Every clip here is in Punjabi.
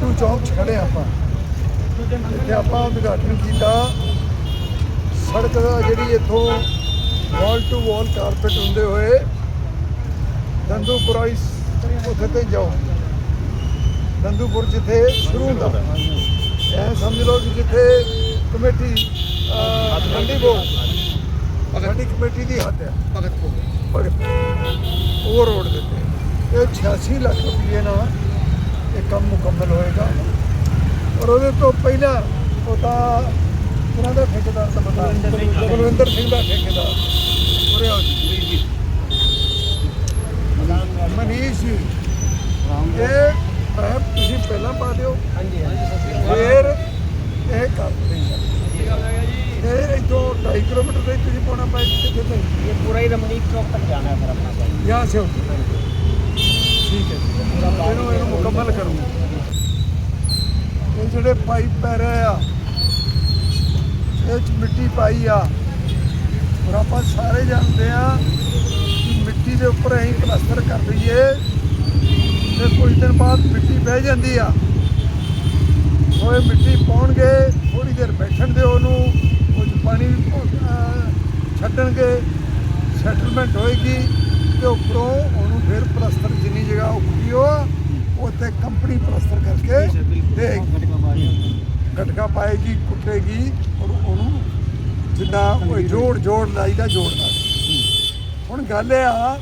ਕੋਟੂ ਚੌਕ 'ਚ ਖੜੇ ਆਪਾਂ। ਇੱਥੇ ਆਪਾਂ ਉਦਘਾਟਨ ਕੀਤਾ। ਸੜਕ ਦਾ ਜਿਹੜੀ ਇੱਥੋਂ ਵਾਲ ਟੂ ਵਾਲ ਕਾਰਪੇਟ ਹੁੰਦੇ ਹੋਏ ਦੰਦੂਪੁਰਾ ਇਸ ਉੱਥੇ ਤੇ ਜਾਓ। ਦੰਦੂਪੁਰ ਜਿੱਥੇ ਸ਼ੁਰੂ ਹੁੰਦਾ। ਐ ਸਮਝ ਲਓ ਕਿ ਜਿੱਥੇ ਕਮੇਟੀ ਮੰਡੀ ਬੋ ਸਾਡੀ ਕਮੇਟੀ ਦੀ ਹੱਦ ਹੈ। ਭਗਤ ਕੋ ਭਗਤ ਉਹ ਰੋਡ ਦੇ ਤੇ ਇਹ 86 ਲੱਖ ਰੁਪਏ ਨਾਲ ਇਹ ਕੰਮ ਮੁਕੰਮਲ ਹੋਏਗਾ। ਔਰ ਉਹਦੇ ਤੋਂ ਪਹਿਲਾਂ ਉਹ ਤਾਂ ਇਹਨਾਂ ਦਾ ਠੇਕੇਦਾਰ ਤਾਂ ਬਤਾ ਬਲਵਿੰਦਰ ਸਿੰਘ ਦਾ। ਠੇਕੇਦਾਰ। ਉਰੇ ਆਓ ਜੀ। ਜੀ ਮਨੀਸ਼ ਜੀ ਇਹ ਤੁਸੀਂ ਪਹਿਲਾਂ ਪਾ ਦਿਓ। ਫਿਰ ਹਾਂਜੀ ਫੇਰ ਇਹ ਕਰ ਇਹ ਇਥੋਂ 2 ਕਿਲੋਮੀਟਰ ਦੇ ਤੁਸੀਂ ਪਾਉਣਾ ਪਾਇਆ ਕਿੱਥੇ ਤੱਕ ਇਹ ਪੂਰਾ ਹੀ ਰਮਨੀਕ ਚੌਕ ਤੱਕ ਜਾਣਾ ਹੈ ਫਿਰ ਆਪਣਾ ਯਾ ਸੇ ਠੀਕ ਹੈ ਜੀ। ਕਰੂੰਗਾ ਇਹ ਜਿਹੜੇ ਪਾਈਪ ਪੈ ਰਹੇ ਆ, ਇਹ ਚ ਮਿੱਟੀ ਪਾਈ ਆ ਔਰ ਆਪਾਂ ਸਾਰੇ ਜਾਣਦੇ ਆ ਕਿ ਮਿੱਟੀ ਦੇ ਉੱਪਰ ਅਸੀਂ ਪਲਾਸਟਰ ਕਰ ਲਈਏ ਤੇ ਕੁਝ ਦਿਨ ਬਾਅਦ ਮਿੱਟੀ ਬਹਿ ਜਾਂਦੀ ਆ ਹੋਏ ਮਿੱਟੀ ਪਾਉਣਗੇ ਥੋੜੀ ਦੇਰ ਬੈਠਣ ਦਿਓ ਉਹਨੂੰ, ਕੁਝ ਪਾਣੀ ਛੱਡਣਗੇ ਸੈਟਲਮੈਂਟ ਹੋਏਗੀ ਤੇ ਉੱਪਰੋਂ ਉਹਨੂੰ ਫਿਰ ਪਲਸਤਰ ਜਿੰਨੀ ਜਗ੍ਹਾ ਉੱਪਰੀ ਉਹ ਉੱਥੇ ਕੰਪਨੀ ਪਲਸਤਰ ਕਰਕੇ ਦੇਗੀ ਗਟਕਾ ਪਾਏਗੀ ਕੁੱਟੇਗੀ ਔਰ ਉਹਨੂੰ ਜਿੰਨਾ ਉਹ ਜੋੜ ਜੋੜ ਲਾਈਦਾ ਜੋੜਦਾ ਹੁਣ ਗੱਲ ਇਹ ਆ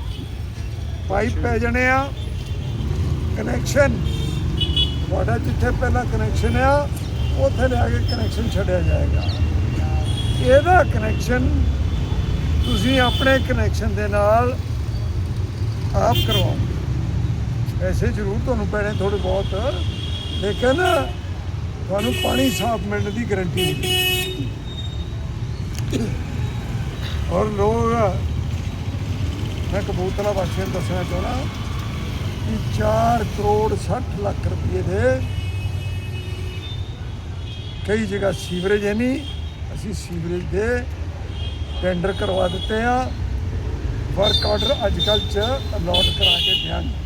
ਪਾਈਪ ਪੈ ਜਾਣੇ ਆ ਕਨੈਕਸ਼ਨ ਤੁਹਾਡਾ ਜਿੱਥੇ ਪਹਿਲਾਂ ਕਨੈਕਸ਼ਨ ਆ ਉੱਥੇ ਲਿਆ ਕੇ ਕਨੈਕਸ਼ਨ ਛੱਡਿਆ ਜਾਏਗਾ। ਇਹਦਾ ਕਨੈਕਸ਼ਨ ਤੁਸੀਂ ਆਪਣੇ ਕਨੈਕਸ਼ਨ ਦੇ ਨਾਲ ਆਪ ਕਰਵਾਓਗੇ ਪੈਸੇ ਜ਼ਰੂਰ ਤੁਹਾਨੂੰ ਪੈਣੇ ਥੋੜੇ ਬਹੁਤ। ਲੇਕਿਨ ਤੁਹਾਨੂੰ ਪਾਣੀ ਸਾਫ਼ ਮਿਲਣ ਦੀ ਗਾਰੰਟੀ ਹੈ। ਔਰ ਲੋਕ, ਮੈਂ ਕਬੂਤਰਾ ਵਾਸੀਆਂ ਨੂੰ ਦੱਸਣਾ ਚਾਹੁੰਦਾ ਕਿ 4 ਕਰੋੜ 60 ਲੱਖ ਰੁਪਏ ਦੇ ਕਈ ਜਗ੍ਹਾ ਸੀਵਰੇਜ ਹੈ ਨਹੀਂ ਅਸੀਂ ਸੀਵਰੇਜ ਦੇ ਟੈਂਡਰ ਕਰਵਾ ਦਿੱਤੇ ਆ। ਵਰਕ ਆਰਡਰ ਅੱਜ ਕੱਲ੍ਹ ਚ ਅਲਾਟ ਕਰਾ ਕੇ ਦਿਆਂਗੇ।